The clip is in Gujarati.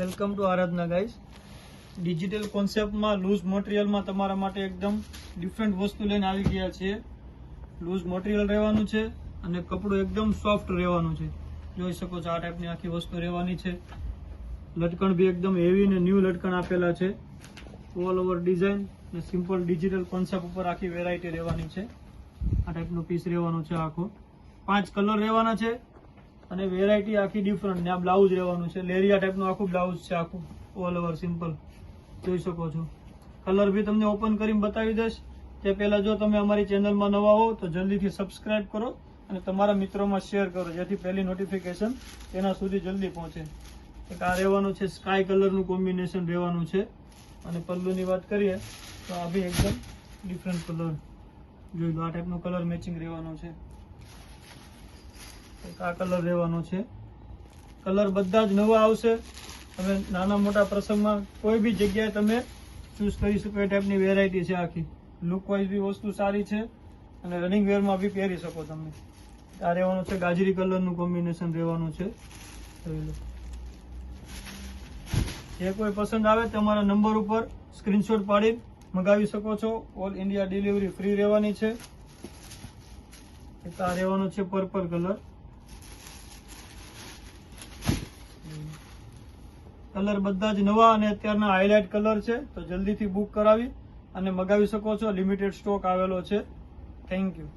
Welcome to Aradhana guys digital કોન્સેપ્ટમાં loose મટીરિયલમાં તમારા માટે એકદમ ડિફરન્ટ વસ્તુ લઈને આવી ગયા છીએ. લૂઝ મટીરિયલ રહેવાનું છે અને કપડું એકદમ સોફ્ટ રહેવાનું છે. જોઈ શકો છો આ ટાઈપની આખી વસ્તુ રહેવાની છે. લટકણ બી એકદમ હેવી ને ન્યૂ લટકણ આપેલા છે. ઓલ ઓવર ડિઝાઇન અને સિમ્પલ ડિજિટલ કોન્સેપ્ટ ઉપર આખી વેરાયટી રહેવાની છે. આ ટાઈપનું પીસ રહેવાનું છે આખો. પાંચ કલર રહેવાના છે. અને વેરાયટી આખી ડિફરન્ટ ને આ બ્લાઉઝ રહેવાનું છે. લેરિયા ટાઈપનું આખું બ્લાઉઝ છે, આખું ઓલ ઓવર સિમ્પલ જોઈ શકો છો. કલર બી તમને ઓપન કરીને બતાવી દઈશ. તે પહેલાં જો તમે અમારી ચેનલમાં નવા હો, તો જલ્દીથી સબસ્ક્રાઇબ કરો અને તમારા મિત્રોમાં શેર કરો, જેથી પહેલી નોટિફિકેશન તેના સુધી જલ્દી પહોંચે. એક આ રહેવાનું છે સ્કાય કલરનું કોમ્બિનેશન રહેવાનું છે. અને પલ્લુની વાત કરીએ, તો આ બી એકદમ ડિફરન્ટ કલર જોઈ લો, આ ટાઈપનો કલર મેચિંગ રહેવાનો છે. એક આ કલર રહેવાનો છે. કલર બધા જ નવા આવશે. તમે નાના મોટા પ્રસંગમાં કોઈ બી જગ્યાએ તમે ચૂઝ કરી શકો એ ટાઈપની વેરાયટી છે આખી. લુકવાઇઝ બી વસ્તુ સારી છે અને રનિંગ વેરમાં બી પહેરી શકો તમે. આ રહેવાનું છે ગાજરી કલરનું કોમ્બિનેશન રહેવાનું છે. જે કોઈ પસંદ આવે તમારા નંબર ઉપર સ્ક્રીનશોટ પાડી મંગાવી શકો છો. ઓલ ઇન્ડિયા ડિલિવરી ફ્રી રહેવાની છે. આ રહેવાનો છે પર્પલ કલર કલર બધા જ નવા અને અત્યારના હાઇલાઇટ કલર છે, તો જલ્દીથી બુક કરાવી અને મગાવી શકો છો. લિમિટેડ સ્ટોક આવેલો છે. Thank you